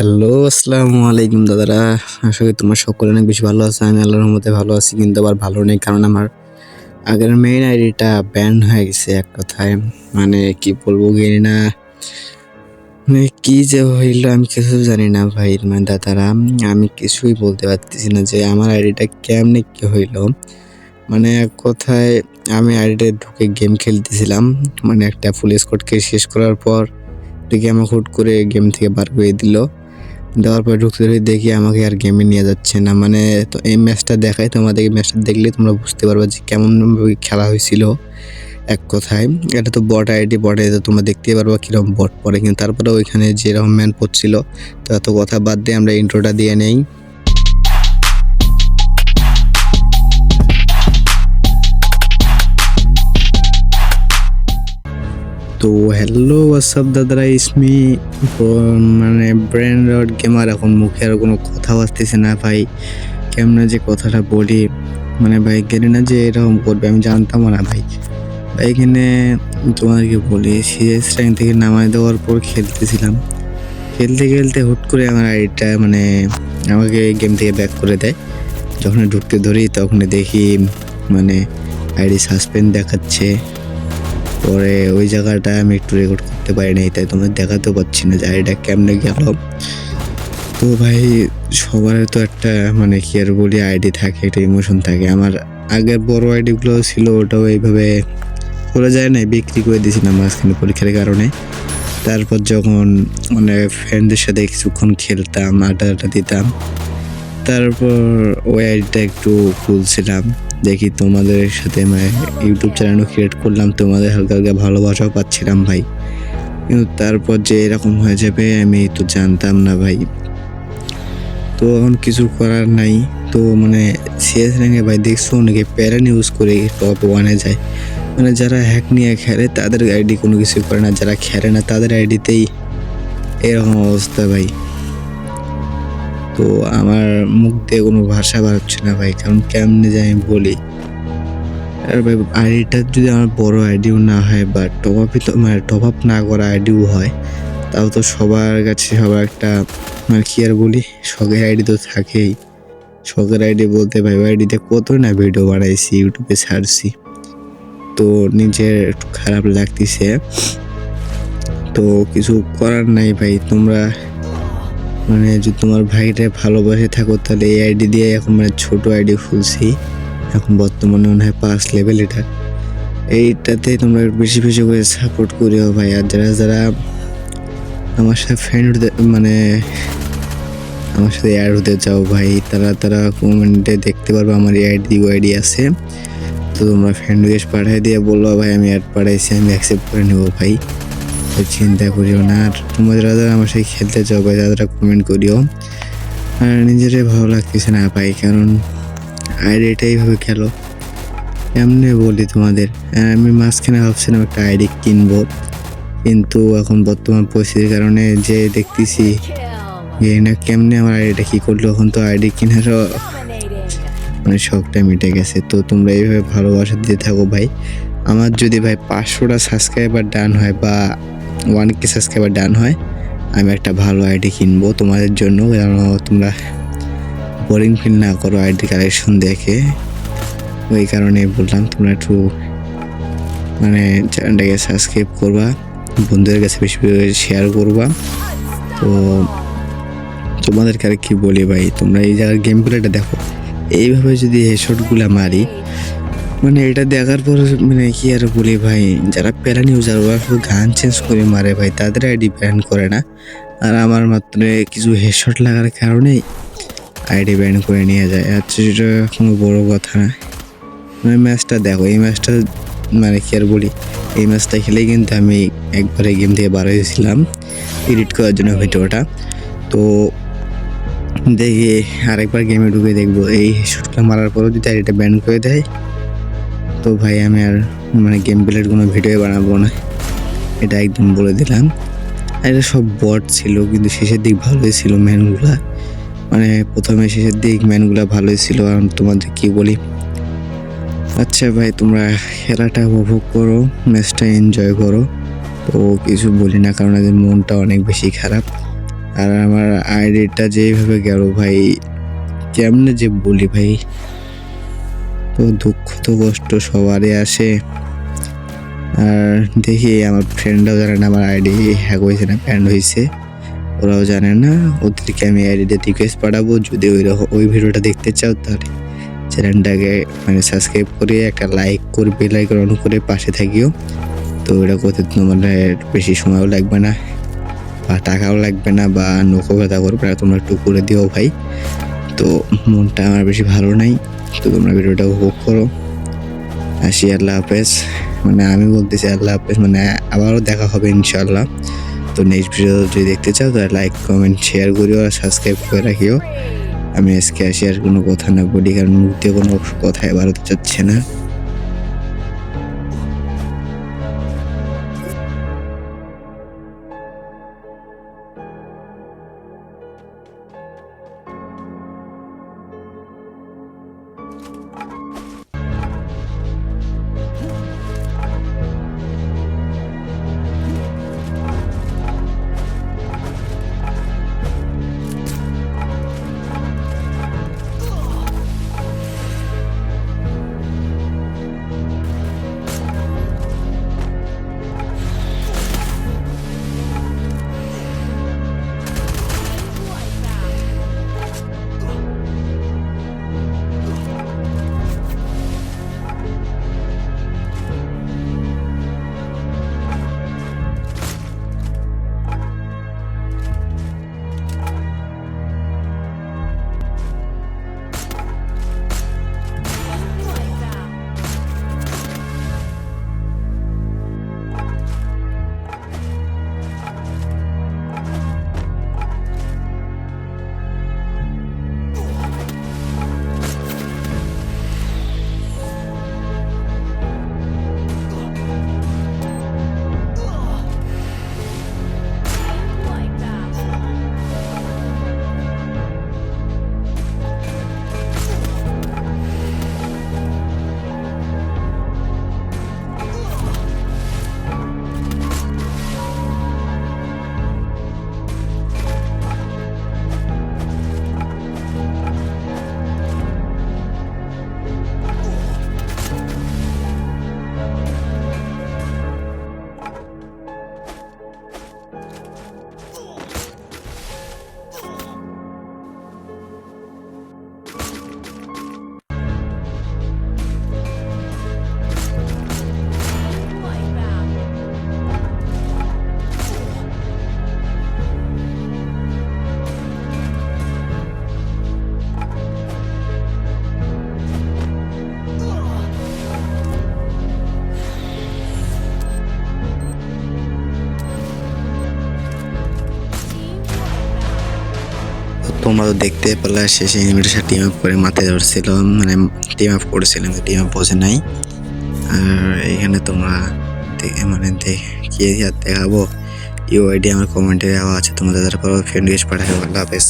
Hello আসসালামু আলাইকুম দাদারা। আশা করি তোমার সকলে অনেক বেশি ভালো আছে। আমি আল্লাহর মধ্যে ভালো আছি, কিন্তু আবার ভালো নেই, কারণ আমার আগের মেইন আইডিটা ব্যান হয়ে গেছে এক কথায়। মানে কি বলব, জানি না। মানে কী যে হইল, আমি কিছু জানি না ভাই মানে দাদারা। আমি কিছুই বলতে পারতেছি না যে আমার আইডিটা কেমনে কী হইল। মানে এক কথায়, আমি আইডিটা ঢুকে গেম খেলতেছিলাম। মানে একটা ফুল স্কোয়াডকে শেষ করার পর, দেখি আমাকে হুট করে গেম থেকে বার করে দিল। দেওয়ার পরে ঢুকতে দেখি আমাকে আর গেমে নিয়ে যাচ্ছে না। মানে তো এই ম্যাচটা দেখাই তোমাদের এই ম্যাচটা দেখলে তোমরা বুঝতে পারবে যে কেমনভাবে খেলা হয়েছিল এক কথায়। এটা তো বট আইডি বট তো তোমরা দেখতেই পারব কীরকম বট পড়ে। কিন্তু তারপরে ওইখানে যেরকম ম্যান পড়ছিল তো এত কথা বাদ দিয়ে আমরা ইন্ট্রোটা দিয়ে নেই। তো হ্যালো হোয়াটসঅ্যাপ দাদারা? ইসমি মানে ব্রেন রড গেমার এখন মুখে আর কোনো কথা আসতেছে না, ভাই। কেমনে যে কথাটা বলি মানে ভাই গেলে না যে এরকম করবে, আমি জানতাম না, ভাই। ভাই, এখানে তোমাদেরকে বলি সিএস র্যাঙ্ক থেকে নামাই দেওয়ার পর খেলতেছিলাম। খেলতে খেলতে হুট করে আমার আইডিটা মানে আমাকে গেম থেকে ব্যাক করে দেয়। যখন ঢুকতে ধরি তখন দেখি মানে আইডি সাসপেন্ড দেখাচ্ছে। পরে ওই জায়গাটা আমি একটু রেকর্ড করতে পারি নাই তাই তোমার দেখাতে পারছি না যে আইডিটা কেমনে গেল। তো ভাই, সবার তো একটা মানে কি আর বলি আইডি থাকে, একটা ইমোশন থাকে। আমার আগের বড় আইডিগুলো ছিল, ওটাও এইভাবে করে যায় না বিক্রি করে দিয়েছিলাম মাঝখানে পরীক্ষার কারণে। তারপর যখন মানে ফ্রেন্ডদের সাথে কিছুক্ষণ খেলতাম আড্ডা আড্ডা দিতাম, তারপর ওই আইডিটা একটু খুলছিলাম। দেখি তোমাদের সাথে ইউটিউব চ্যানেলও ক্রিয়েট করলাম, তোমাদের হালকা হালকা ভালোবাসাও পাচ্ছিলাম ভাই। কিন্তু তারপর যে এরকম হয়ে যাবে আমি তো জানতাম না ভাই। তো এখন কিছু করার নাই, তো মানে সিএস র্যাঙ্কে ভাই দেখছ অনেকে প্যারান ইউজ করে টপ ওয়ানে যায়। মানে যারা হ্যাক নিয়ে খেলে তাদের আইডি কোনো কিছু করে না, যারা খেলে না তাদের আইডিতেই এরকম অবস্থা ভাই। তো আমার মুখ দিয়ে কোনো ভাষা বার হচ্ছে না ভাই, কারণ কেমনে যে আমি বলি। আর ভাই আইডিটা যদি আমার বড় আইডিও না হয় বা টপ আপই তো মানে টপ আপ না করা আইডিও হয়, তাও তো সবার কাছে সবার একটা মানে কি আর বলি, শখের আইডি তো থাকেই। শখের আইডি বলতে ভাই আইডিতে কত না ভিডিও বানাইছি ইউটিউবে ছাড়ছি। তো নিজের একটু খারাপ লাগতেছে। তো কিছু করার নাই ভাই, তোমরা মানে যদি তোমার ভাইটা ভালোবাসে থাকো, তাহলে এই আইডি দিয়ে এখন মানে ছোট আইডি খুলছি। এখন বর্তমানে মনে হয় পাঁচ লেভেল এটা। এইটাতে তোমরা বেশি বেশি করে সাপোর্ট করিও ভাই আর যারা যারা আমার সাথে ফ্রেন্ড মানে আমার সাথে অ্যাড হতে চাও ভাই, তারা তারা কমেন্টে দেখতে পারব আমার এই আইডি আইডি আছে। তো তোমরা ফ্রেন্ড রিকোয়েস্ট পাঠিয়ে দিয়ে বলল ভাই, আমি অ্যাড পাঠাইছি, আমি অ্যাকসেপ্ট করে নেব ভাই। তো চিন্তা করিও না। আর তোমরা যারা আমার সাথে খেলতে চাও ভাই তারা কমেন্ট করিও। আর নিজেরাই ভালো লাগতেছে না পাই কারণ আইডিটা এইভাবে খেলো। এমনি বলি তোমাদের আমি মাঝখানে ভাবছিলাম একটা আইডি কিনবো। কিন্তু এখন বর্তমান পরিস্থিতির কারণে যে দেখতেছি যে না কেমনে আমার আইডিটা কী করল। এখন তো আইডি কেনারও মানে শখটা মিটে গেছে। তো তোমরা এইভাবে ভালোবাসা দিয়ে থাকো ভাই। আমার যদি ভাই পাঁচশোটা সাবস্ক্রাইবার ডান হয় বা ওয়ান কে সাবস্ক্রাইবার ডান হয়। আমি একটা ভালো আইডি কিনবো তোমাদের জন্য। যেন তোমরা বোরিং ফিল না করো আইডি কালেকশন দেখে। ওই কারণে বললাম, তোমরা একটু মানে চ্যানেলটাকে সাবস্ক্রাইব করবা, বন্ধুদের কাছে বেশি শেয়ার করবা। তো তোমাদেরকে আর কি বলি ভাই, তোমরা এই জায়গার গেম প্লেটা দেখো। এইভাবে যদি হেডশটগুলো মারি মানে এটা দেখার পর মানে কি আর বলি ভাই, যারা প্যারান ইউজার ওরা গান চেঞ্জ করে মারে ভাই, তাদের আইডি ব্যান করে না। আর আমার মাত্র কিছু হেডশট লাগার কারণেই আইডি ব্যান করে নিয়ে যায়। আচ্ছা সেটা কোনো বড় কথা না। মানে ম্যাচটা দেখো, এই ম্যাচটা মানে কি আর বলি, এই ম্যাচটা খেলেই কিন্তু আমি একবারে গেম থেকে বার হয়েছিলাম এডিট করার জন্য ভিডিওটা। তো দেখি আরেকবার গেমে ঢুকে দেখব। এই শুটটা মারার পরও যদি আইডিটা ব্যান করে দেয় তো ভাই, আমি আর মানে গেম প্লের কোনো ভিডিও বানাবো না। এটা একদম বলে দিলাম। আর এটা সব বট ছিল, কিন্তু শেষের দিক ভালোই ছিল ম্যানগুলা মানে প্রথমে শেষের দিক ম্যানগুলা ভালোই ছিল, আর তোমাদের কি বলি? আচ্ছা ভাই, তোমরা খেলাটা উপভোগ করো ম্যাচটা এনজয় করো। তো কিছু বলি না, কারণ এদের মনটা অনেক বেশি খারাপ। আর আমার আইডিটা যেইভাবে গেল ভাই, কেমনে যে বলি ভাই? তো দুঃখ তো কষ্ট সবারই আসে। আর দেখি আমার ফ্রেন্ডরাও জানে না, আমার আইডি হ্যাক হয়েছে না ব্যান্ড হয়েছে। ওরাও জানে না, ওদেরকে আমি আইডিতে রিকোয়েস্ট পাঠাবো। যদি ওই ওই ভিডিওটা দেখতে চাও, তাহলে চ্যানেলটাকে মানে সাবস্ক্রাইব করে, একটা লাইক করে বেল আইকন অন করে পাশে থাকিও। তো এটা করতে তোমার বেশি সময়ও লাগবে না, বা টাকাও লাগবে না, বা নৌকো ব্যথা করবে না, তোমরা একটু করে দিও ভাই। তো মনটা আমার বেশি ভালো নাই। তো তোমরা ভিডিওটা উপভোগ করো। আসি আল্লাহ হাফেজ। মানে আমি বলতেছি আল্লাহ হাফেজ মানে আবারও দেখা হবে ইনশাল্লাহ তো নেক্সট ভিডিও যদি দেখতে চাও, তাহলে লাইক কমেন্ট শেয়ার করিও আর সাবস্ক্রাইব করে রাখিও। আমি আজকে আসি আর কোনো কথা না বলি, কারণ দিয়ে কোনো কথা বাড়াতে চাচ্ছে না। তোমরা দেখতে পেলে, শেষে এনিমেটের টিম আপ করে মাথায় ধরছিল মানে টিম আপ করেছিলাম টিম আপ বোঝে নাই। আর এখানে তোমরা মানে কি দেখাবো? ইউ আইডি আমার কমেন্টে দেওয়া আছে, তোমাদের তারপর পারো ফ্রেন্ড গেস্ট পাঠাবে, আল্লাহ হাফেজ।